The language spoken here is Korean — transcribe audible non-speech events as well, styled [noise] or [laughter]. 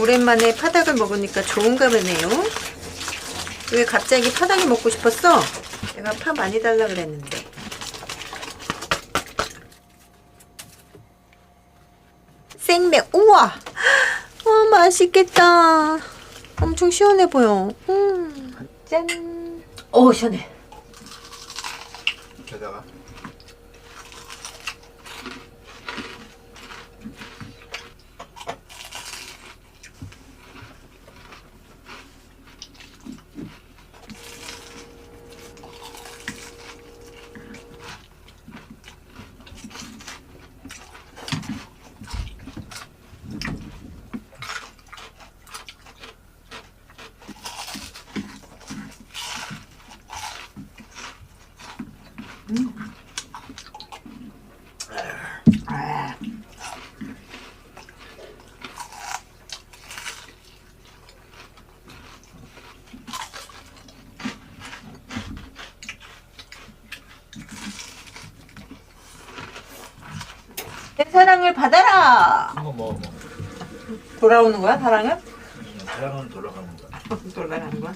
오랜만에 파닭을 먹으니까 좋은가 보네요. 왜 갑자기 파닭이 먹고 싶었어? 내가 파 많이 달라 그랬는데. 생맥, 우와! 와, 맛있겠다. 엄청 시원해 보여. 음, 짠. 오, 시원해. 게다가 내 사랑을 받아라! 한번 돌아오는 거야, 사랑은? 사랑은 돌아가는 거야 [laughs] 돌아가는 거야?